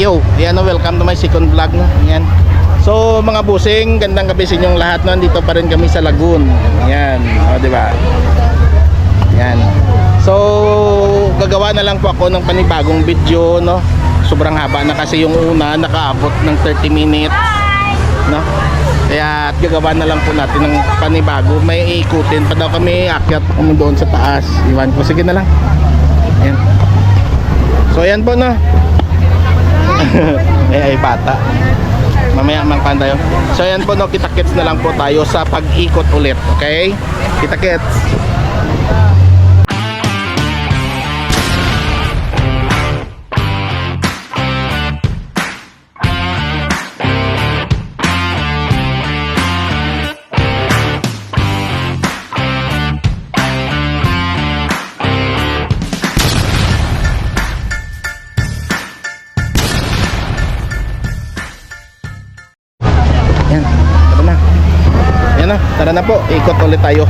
Yo, yan o, welcome to my second vlog no. Yan. So mga busing, gandang gabi sa inyong lahat no. Dito pa rin kami sa Lagoon. Yan, o di ba? Yan. So gagawa na lang po ako ng panibagong video no. Sobrang haba na kasi yung una nakaabot ng 30 minutes. No? Kaya at gagawa na lang po natin ng panibago. May iikutin pa daw kami, akyat kami doon sa taas. Iwan ko, sige na lang. Yan. So ayan po no. eh ay bata. Mamaya man tayo. So ayan po no, kita-kits na lang po tayo sa pag-ikot ulit, okay? Kita-kits. Ikot ulit tayo.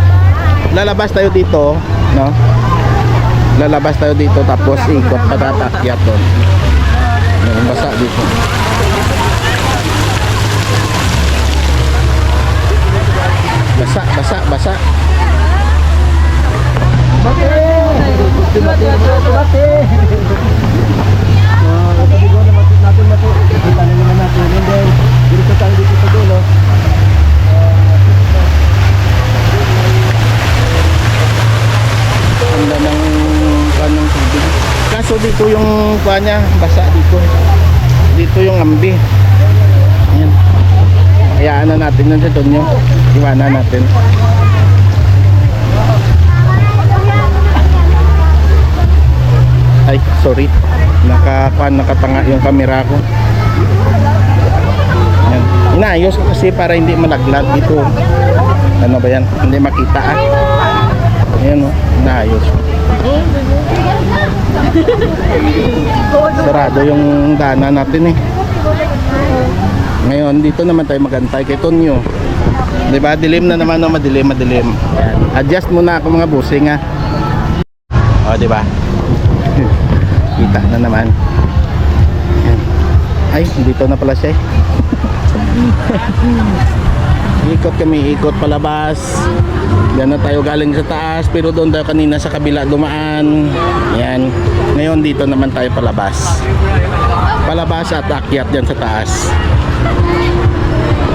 Lalabas tayo dito, no? Lalabas tayo dito tapos ikot patatakyat doon. Yung basa dito. Basa, basa, basa. Ang ng kanong tubig. Kaso dito yung kanya, basa dito. Dito yung ambi. Ayan. Hayaan na natin nun sa Tonyo. Iwanan natin. Ay, sorry. Nakakuan, nakatanga yung camera ko. Ayan. Inaayos ko kasi para hindi malaglag dito. Ano ba yan? Hindi makita ah. Ayan o, inaayos. Sarado yung dana natin eh. Ngayon, dito naman tayo magantay kay Tonyo. ba? Dilim na naman, no? madilim, madilim. Ayan. Adjust muna ako mga busing ha. O, 'di ba? Kita na naman. Ayan. Ay, dito na pala siya eh. ikot kami, ikot palabas. Diyan na tayo galing sa taas, pero doon tayo kanina sa kabila dumaan. Yan. Ngayon dito naman tayo palabas. Palabas at akyat diyan sa taas.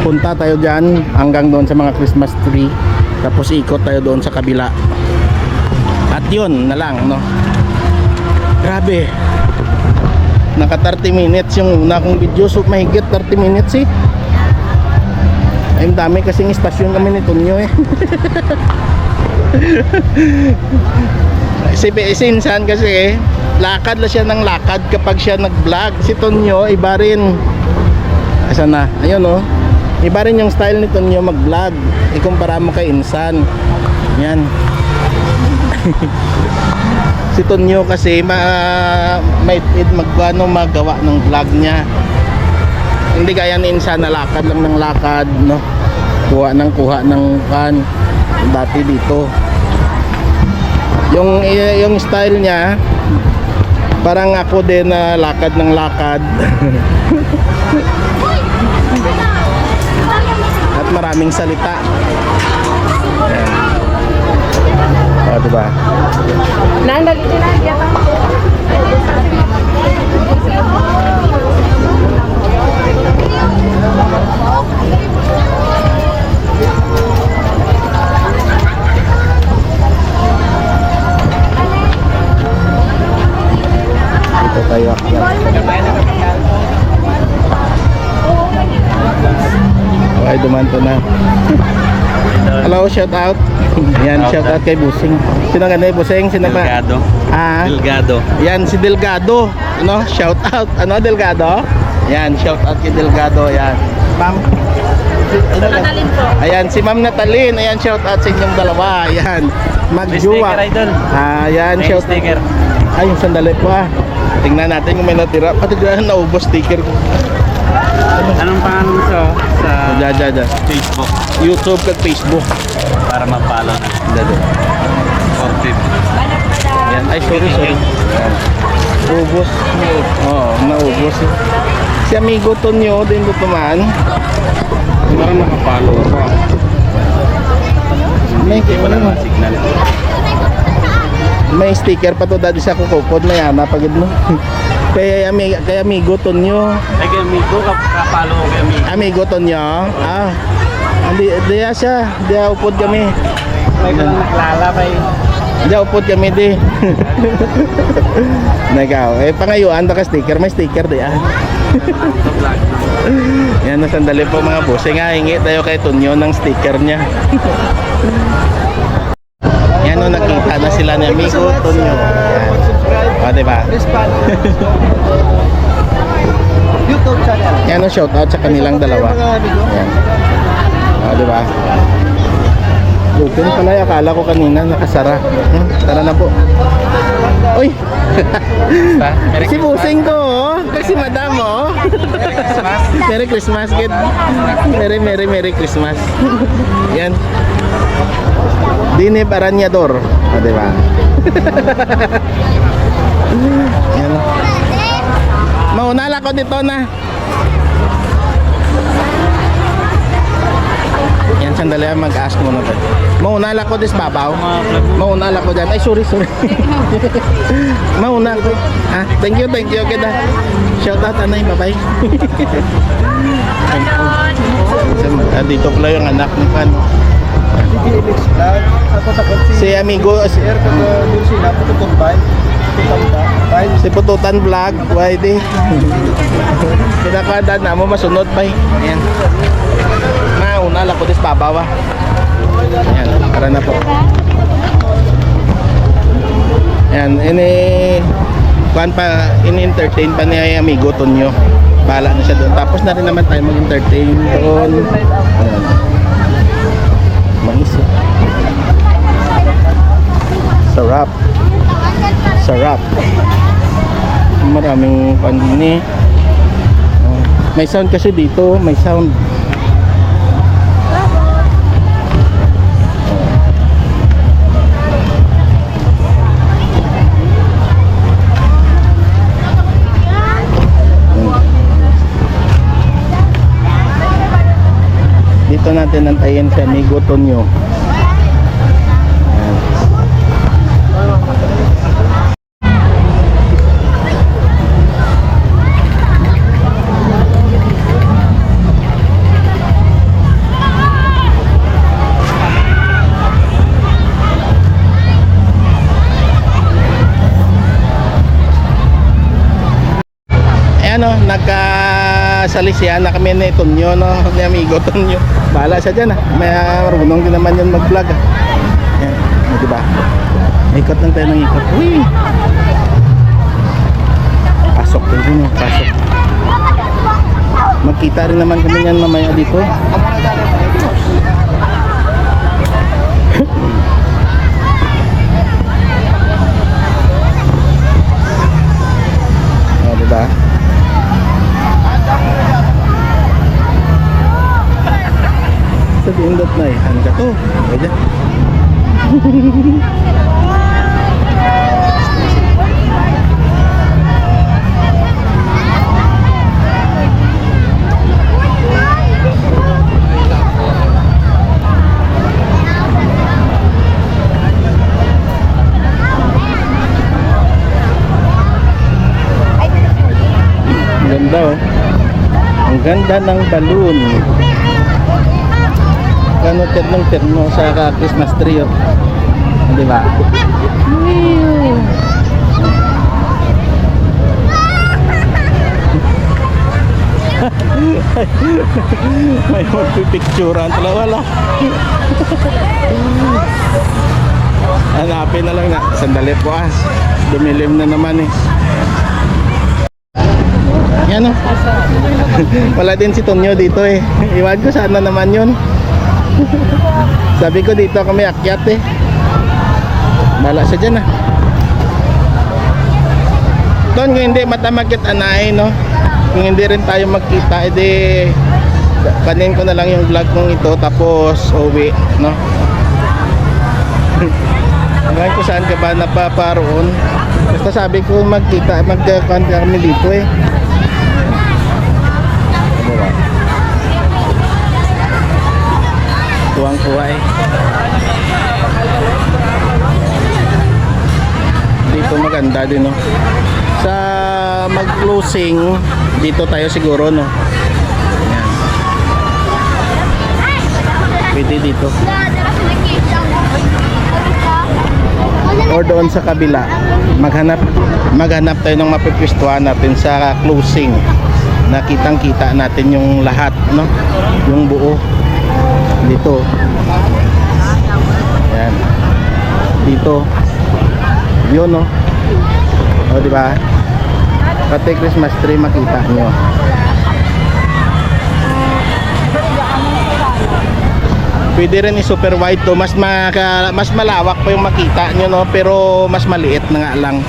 Punta tayo diyan hanggang doon sa mga Christmas tree. Tapos ikot tayo doon sa kabila. At yun na lang, no? Grabe. Naka 30 minutes yung una kong video. So mahigit 30 minutes eh. Ang dami kasing istasyon kami ni Tonyo eh. si, si Insan kasi eh, lakad la siya ng lakad kapag siya nag-vlog. Si Tonyo, iba rin. Asa na? Ayun oh. Iba rin yung style ni Tonyo mag-vlog. Ikumpara mo kay Insan. Yan. si Tonyo kasi ma may magano magawa ng vlog niya hindi gaya ni Insan na lakad lang ng lakad no kuha ng kuha ng kan dati dito. Yung yung style niya parang ako din na lakad ng lakad. At maraming salita. O diba? Nandali din na, ay dumanto na hello shout out yan shout out kay Busing sino ka na Busing sino ba Delgado. ah Delgado. Yan si Delgado. Ano? Shout out. Ano Delgado? Yan, shout out kay Delgado. Yan. Ma'am. Ano ka? Natalin po. Ayan, si Ma'am Natalin. Ayan, shout out sa inyong dalawa. Ayan. Magjuwa. Ah, yan, May shout sticker. Ay, yung sandali po ah. Tingnan natin kung may natira. Pati dyan, naubos sticker ko. Anong pangalan mo sa, sa dyan, dyan. Facebook YouTube at Facebook. para mag-follow na? Dyan, dyan. Positive. Yan. Ay, sorry, sorry. Ubos. Oo, naubos. eh. Si Amigo Tonyo din tutuman. Parang nakapalo ako. May, Wala naman signal. may sticker pa to dati sa kukupod na yan, napagid mo. Kaya, amigo, kaya Amigo Tonyo. Ay, kay amigo, kap- kapalo kay amigo. Amigo Tonyo. Ah. Hindi, diya siya. Diya upod kami. May ko lang naklalabay. Diya upod kami di. Nagaw. Eh, pangayuan ka sticker. May sticker di ah. Yan na sandali po mga boss. Eh, nga, hingi tayo kay Tonyo ng sticker niya. Yan o, nakita na sila ni Amigo Tonyo. Yan. O, diba? YouTube channel. Yan o, shoutout sa kanilang dalawa. Yan. O, diba? Open pala, akala ko kanina nakasara. Hmm, tara na po. Uy! si Busing ko, oh. Si Madam, oh. Merry Christmas, kid. Merry, Merry, Merry Christmas. Yan. Dine Baranyador. O, diba? Yan. Maunala ko dito na. Yan, sandali ah, mag-ask muna tayo. Maunala ko dis babaw. Maunala ko dyan. Ay, sorry, sorry. Mauna ko. Ah, thank you, thank you. Kita. Shout out, anay. Bye-bye. Ah, dito pala yung anak ni Pan. Si amigo, si, kaga din sila patutong bay. Si Pututan Vlog. YD. Kinakada na mo, masunod pa. Ayan. Maunala ko dis babaw ah. Ayan, tara na po. Ayan, ini kuan pa in-entertain pa ni amigo Tonyo. Bala na siya doon. Tapos na rin naman tayo mag-entertain doon. Ayan. Mais. eh. Sarap. Sarap. Maraming kuan din eh. Oh, May sound kasi dito, may sound. Dito natin antayin si Amigo Tonyo. Nagkasalisihan na kami ni Tonyo, no? Ni amigo Tonyo. Bahala siya dyan, ah. May ah, marunong din naman yun mag-vlog, ah. Ayan, o, diba? Ikot lang tayo ng ikot. Uy! Pasok din dun, oh. Pasok. Magkita rin naman kami yan mamaya dito. eh. Kaya. Ang ganda oh. Ang ganda ng balloon. Kano ternong terno sa ka Christmas tree oh. Di ba? May magpipicturean pala wala. Hanapin na lang na. Sandali po ah. Dumilim na naman eh. Yan oh. Wala din si Tonyo dito eh. Iwan ko sana naman yun. Sabi ko dito kami akyat eh. Bala siya dyan ah. Ton, kung hindi matamakit anay no. Kung hindi rin tayo magkita, edi kanin ko na lang yung vlog kong ito tapos uwi, no. Ngayon ko saan ka ba napaparoon? Basta sabi ko magkita, magkakuan kami dito eh. Buhay. Dito maganda din no. Sa mag-closing, dito tayo siguro no. Yan. Pwede dito. Or doon sa kabila. Maghanap maghanap tayo ng mapipwestuhan natin sa closing. Nakitang kita natin yung lahat no. Yung buo. Dito. Yan. Dito. Yun no. O di ba? Pati Christmas tree makita nyo. Pwede rin i-super wide to, mas maka, mas malawak pa yung makita nyo no, pero mas maliit na nga lang.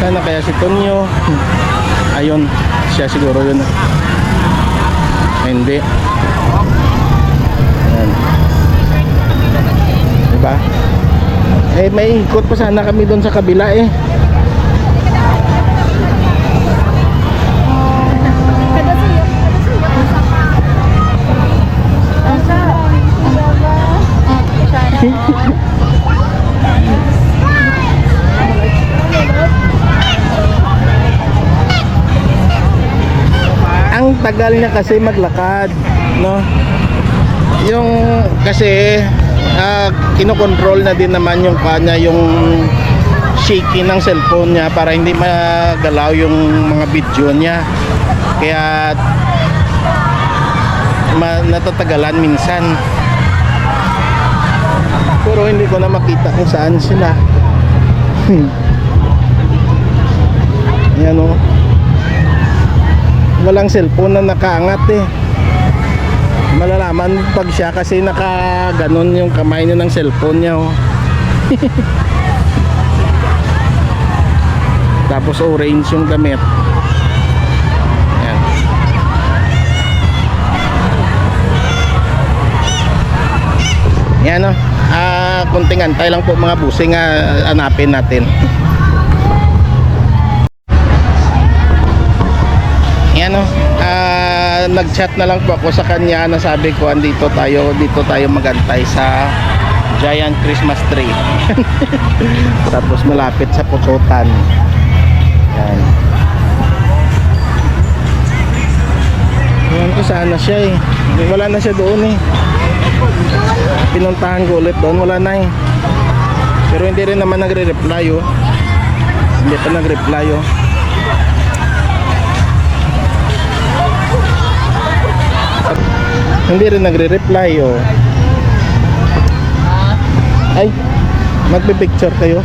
Sana kaya si Tonyo. Ayun, siya siguro yun. Hindi. Ayan. Diba? Eh, may ikot pa sana kami doon sa kabila eh. Tagal niya kasi maglakad, no? Yung kasi ah, kinokontrol na din naman yung kanya yung shaking ng cellphone niya para hindi magalaw yung mga video niya. Kaya ma natatagalan minsan. Pero hindi ko na makita kung saan sila. Yan o. Walang cellphone na nakaangat eh. Malalaman pag siya kasi naka ganon yung kamay niya ng cellphone niya oh. Tapos orange yung damit. Yan. Yan oh. Ah, kunting antay lang po mga busing ah, hanapin natin. Nag-chat na lang po ako sa kanya na sabi ko andito tayo, dito tayo magantay sa Giant Christmas tree. Tapos malapit sa pututan. Yan. Ewan ko saan na siya eh. Wala na siya doon eh. Pinuntahan ko ulit doon, wala na eh. Pero hindi rin naman nagre-reply oh. Hindi pa nag-reply oh. Hindi rin nagre-reply oh. Ay, magpe-picture kayo.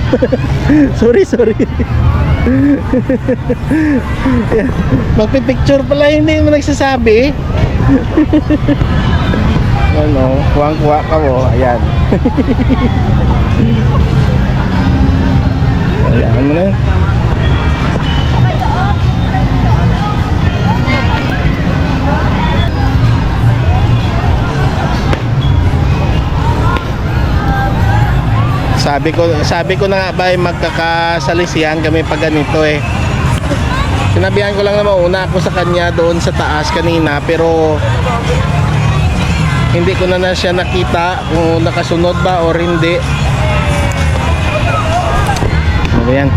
sorry, sorry. Magpe-picture pala hindi mo nagsasabi. ano, kuwang-kuwa ka mo. Ayan. Ayan mo na. Sabi ko, sabi ko na nga ba ay magkakasalisihan kami pag ganito eh. Sinabihan ko lang na mauna ako sa kanya doon sa taas kanina pero hindi ko na na siya nakita kung nakasunod ba or hindi. Ano yan?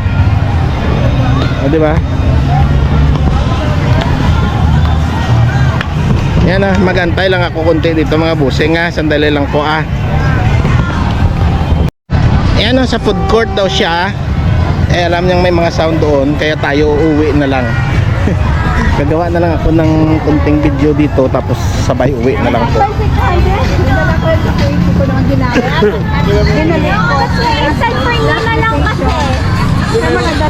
O, di ba? Yan ah, magantay lang ako konti dito mga busing ah. Sandali lang po ah. Ayan oh, sa food court daw siya. Eh alam niyang may mga sound doon kaya tayo uuwi na lang. Gagawa na lang ako ng kunting video dito tapos sabay uwi na lang po. Ano. That's why I said for Nina lang kasi. Tapos yung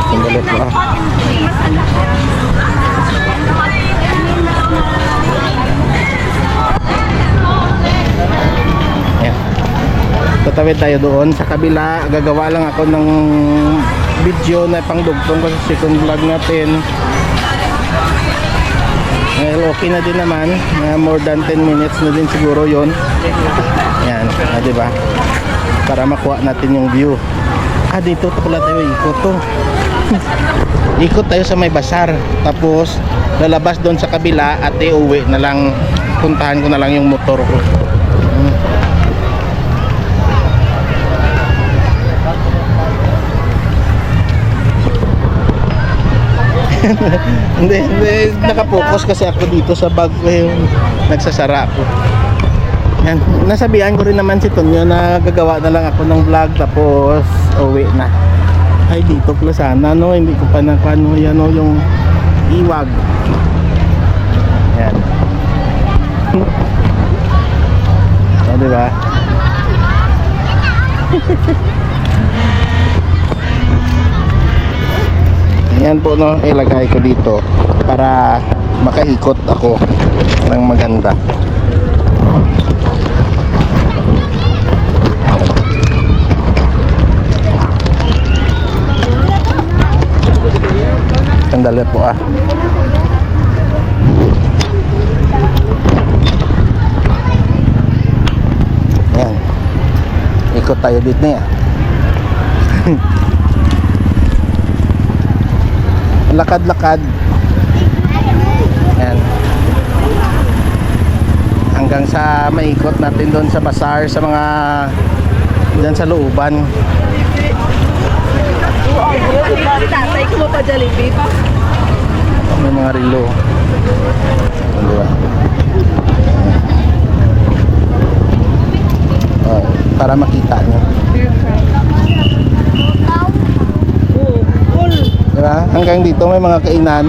Sandali said na hot and sweet. Ayan. Tatawid tayo doon sa kabila. Gagawa lang ako ng video na pangdugtong ko sa second vlog natin. Well, okay na din naman. Uh, more than 10 minutes na din siguro yon. Yan, ah, di ba? Para makuha natin yung view. Ah, dito to pala tayo ikot to. Ikot tayo sa may basar. Tapos lalabas doon sa kabila at iuwi na lang. Puntahan ko na lang yung motor ko. Hmm. hindi, hindi. Nakapokus kasi ako dito sa bag ko yung nagsasara ako. Yan. Nasabihan ko rin naman si Tonyo na gagawa na lang ako ng vlog tapos uwi na. Ay dito pala sana no, hindi ko pa nakano yan no, yung iwag. Yan. o, di Yan po no, ilagay ko dito para makaikot ako ng maganda. Sandali po ah. Yan. Ikot tayo dito na yan. Lakad-lakad. Yan. Hanggang sa maikot natin doon sa bazaar sa mga dyan sa looban. May mga? Oh, para makita nyo. Ba? Hanggang dito may mga kainan.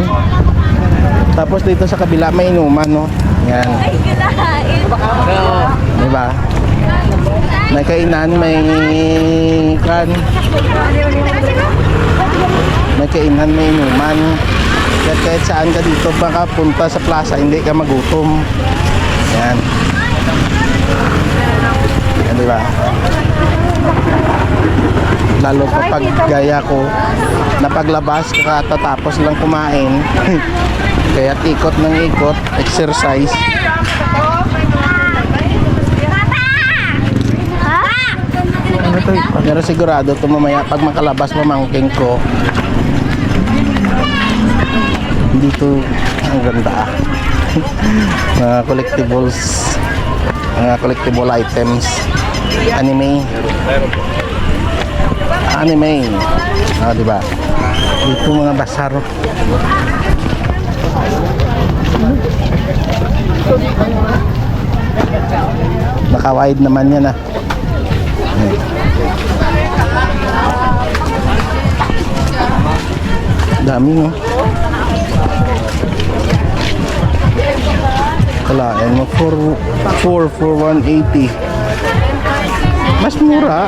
Tapos dito sa kabila may inuman, no? Yan. Ay, kinahain. Di ba? May kainan, may kan, may kainan, may inuman. Kahit, kahit saan ka dito baka punta sa plaza, hindi ka magutom. Yan. Yan, di ba? Lalo pa pag gaya ko, na paglabas, katatapos lang kumain. Kaya ikot ng ikot, exercise. Ano? Pero sigurado ito mamaya pag makalabas mamangking ko. Dito ang ganda mga collectibles, mga collectible items, anime. Anime. Ah, di ba? Dito mga basar. Naka-wide naman yan ah. Dami no. Kalain mo for 4 for 180. Mas mura.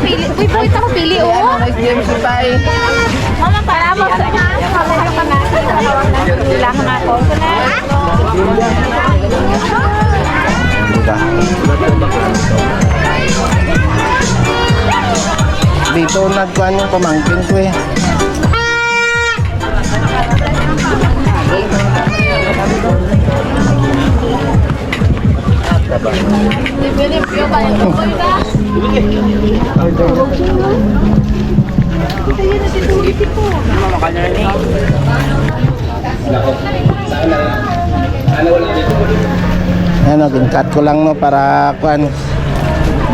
Pili. Uy, bakit ako pili, oh? Mama, para mo sa Kailangan na ako. Dito nagkuhan yung pamangkin ko eh. Ano, cut ko lang no para kuan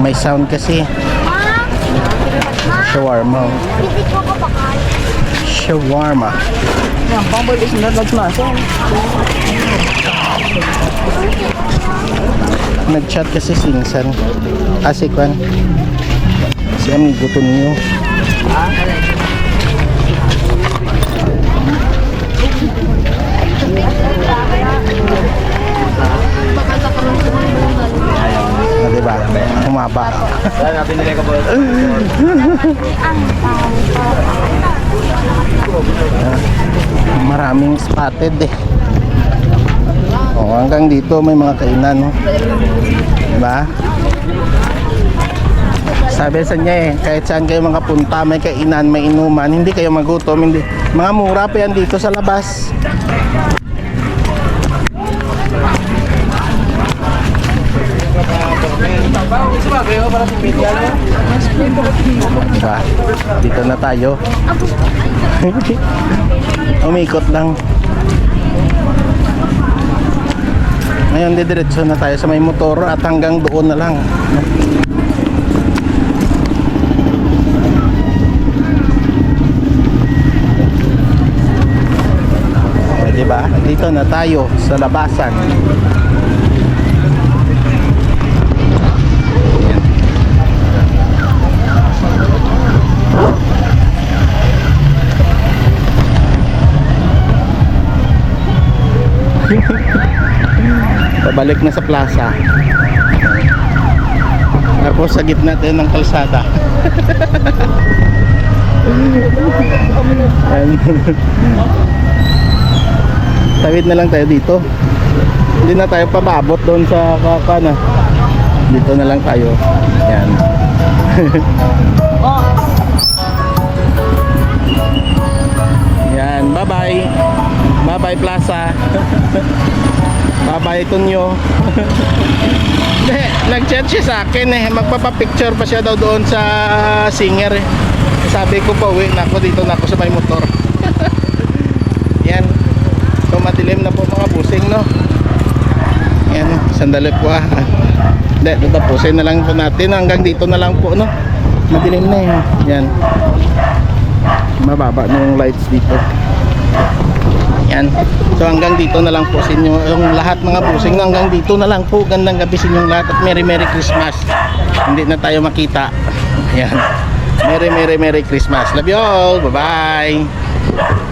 may sound kasi. Shawarma. Shawarma. Yan, pang boy is not nagmasa. Nag-chat kasi sinsan. Ah, si Kwan. Si amigo to niyo. Ah, diba? Humaba. Nilay ko po? Maraming spotted eh. Oh, hanggang dito may mga kainan, no? Diba? Sabi sa niya eh, kahit saan kayo mga punta, may kainan, may inuman, hindi kayo magutom, hindi. Mga mura pa yan dito sa labas. Diba? Dito na tayo. Umikot lang. Ngayon, didiretso na tayo sa may motor at hanggang doon na lang. Diba? Dito na tayo sa labasan. Pabalik na sa plaza. Tapos sa gitna tayo ng kalsada. Tawid na lang tayo dito. Hindi na tayo pababot doon sa kakana. Dito na lang tayo. Yan. Yan, bye-bye. Bye-bye Plaza. bye-bye Tunyo. Hindi, nag-chat siya sa akin eh. Magpapapicture pa siya daw doon sa singer eh. Sabi ko pa, uwi na ako dito na ako sa may motor. Yan. So madilim na po mga busing no. Yan, sandali po ah. Hindi, tatapusin na lang po natin hanggang dito na lang po no. Madilim na eh. Yan. Mababa na yung lights dito. Yan. So hanggang dito na lang po sa inyo yung lahat mga busing no, hanggang dito na lang po. Gandang gabi sa inyong lahat at Merry Merry Christmas. Hindi na tayo makita. Yan. Merry Merry Merry Christmas. Love you all. Bye-bye.